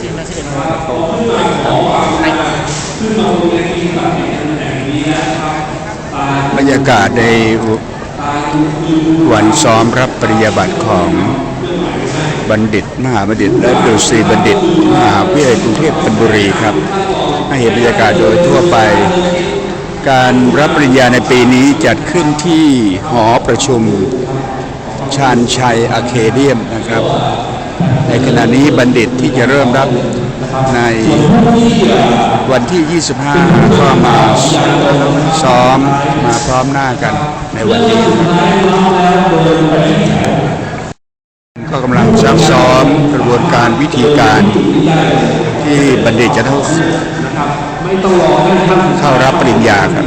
ทีมละสิบเอ็ดโมงไปบรรยากาศในวันซ้อมรับปริญญาบัตรของบัณฑิต มหาบัณฑิต และดุษฎีบัณฑิต มหาวิทยาลัยกรุงเทพธนบุรีครับ ให้เห็นบรรยากาศโดยทั่วไป การรับปริญญาในปีนี้จัดขึ้นที่หอประชุมชาญชัยอาเคเดียมนะครับ ในขณะนี้บัณฑิตที่จะเริ่มรับในวันที่ 25 ก็มาซ้อมมาพร้อมหน้ากันในวันนี้ ก็กำลังซักซ้อมกระบวนการวิธีการที่บัณฑิตจะต้องเข้ารับปริญญาครับ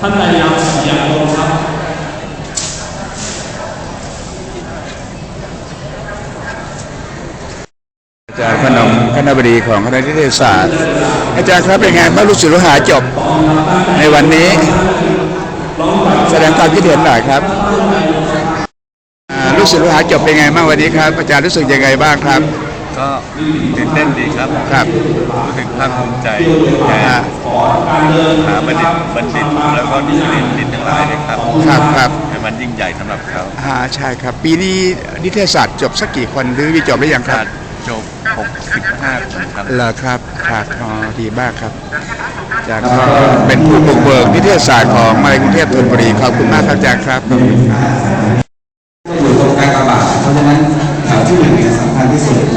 ท่านนายามสัญญาลงครับ อาจารย์พนมคณบดีของคณะนิเทศศาสตร์ อาจารย์ครับเป็นไงเมื่อลูกศิษย์ลูกหาจบในวันนี้ แสดงความคิดเห็นหน่อยครับอ่าลูกศิษย์ลูกหาจบเป็นไงบ้างวันนี้ครับ อาจารย์รู้สึกยังไงบ้างครับ ก็ตื่นเต้นดีครับครับรู้สึกภาคภูมิใจแทอ่านหาบัณฑิตบัณฑิตแล้วก็นิสิตนิสิตทั้งหลายเลยครับครับครับให้มันยิ่งใหญ่สำหรับเขาอ่าใช่ครับ ปีนี้นิเทศศาสตร์จบสักกี่คนหรือมีจบหรือยังครับขาดจบ 65คนครับเหรอครับครับดีมากครับ จากเป็นผู้บุกเบิกนิเทศศาสตร์ของมหาวิทยาลัยกรุงเทพธนบุรีขอบคุณมากครับอาจารย์ครับขอบคุณครับอยู่ตรงกลางกระบะเพราะฉะนั้นแถวที่หนึ่งเนี่ยสำคัญที่สุด